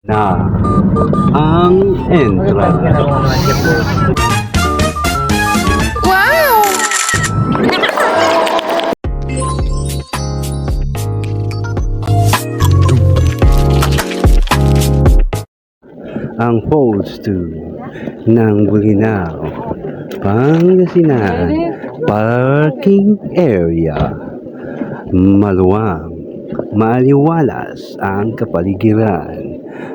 na ang entrance. Wow! ang Falls 2 ng Bulinaw, Pangasinan Parking Area. Maluwang, maliwalas ang kapaligiran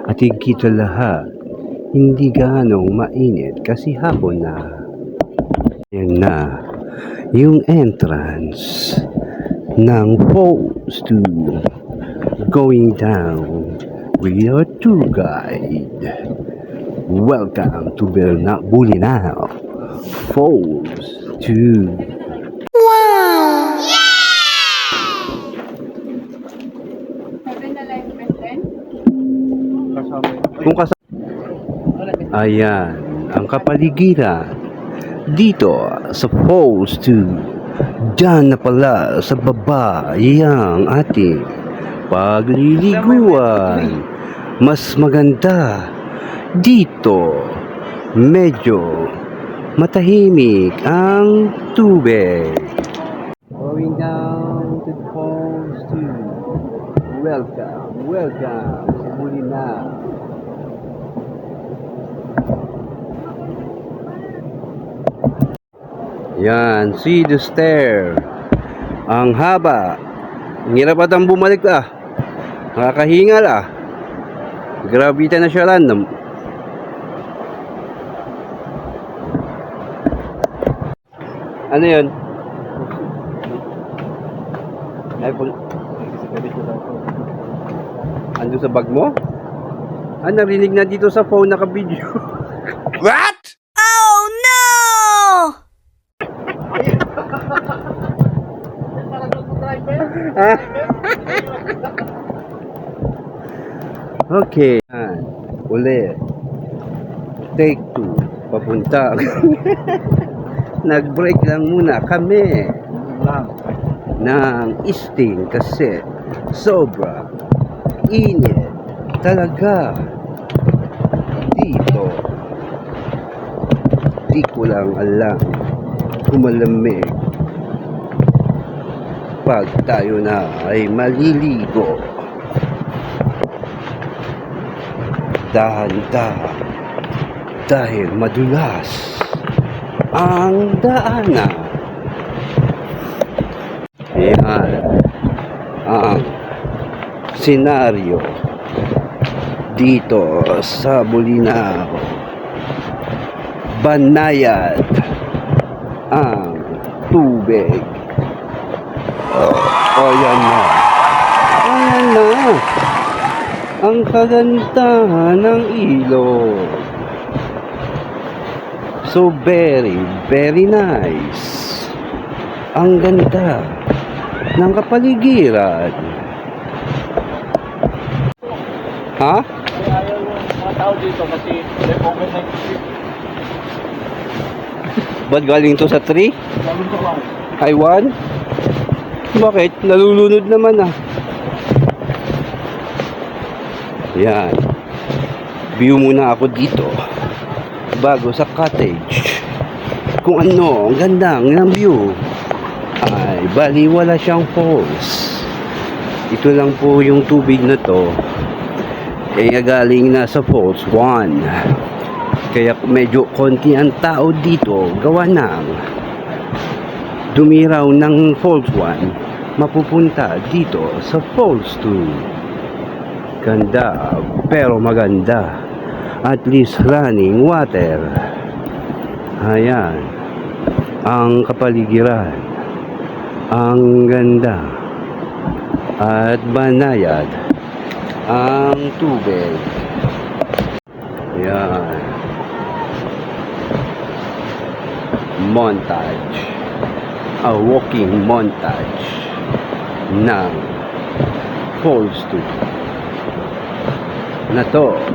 at higit lahat, hindi ganong mainit kasi hapon na. Yan na, yung entrance ng Falls 2 going down with your tour guide. Welcome to Berna Bulinaw Falls 2. Wow! Kung kas Ayan, ang kapaligiran dito sa Falls 2. Diyan na pala sa baba yung ating pagliliguan. Mas maganda dito. Medyo matahimik ang tubig. Going down to Falls 2. Welcome, welcome sa Bulinaw. Yan, see the stair. Ang haba. Ang at ang bumalik ah. Nakakahingal ah. Gravity na siya random. Ano yun? iPhone. Ando sa bag mo? Ah, narinig na dito sa phone naka-video. What? Oh no! Okay. Yan. Uli. Take two. Papunta. Nag-break lang muna kami ng isting kasi sobra init talaga dito. Di ko lang alam kumalamig pag tayo na ay maliligo. dahan-dahan dahil madulas ang daanan. Yan ang senaryo dito sa Bulinaw. Banayad ang tubig. Oh, oh yan na. Ayan na ang kagandahan ng ilog. So very, very nice. Ang ganda ng kapaligiran. Ha? Ayaw yung mga tao dito kasi may COVID-19. Ba't galing to sa tree? Lalo sa mga. Taiwan? Bakit? Nalulunod naman ah. Yan. View muna ako dito. Bago sa cottage. Kung ano, ang ganda ng view. Ay, bali wala siyang falls. Ito lang po yung tubig na to. Eh, galing na sa falls 1. Kaya medyo konti ang tao dito. Gawa ng dumiraw ng Falls 1 mapupunta dito sa Falls 2 ganda pero maganda. At least running water. Ayan. Ang kapaligiran. Ang ganda. At banayad. Ang tubig. Ayan. Montage. A walking montage ng Falls 2 na to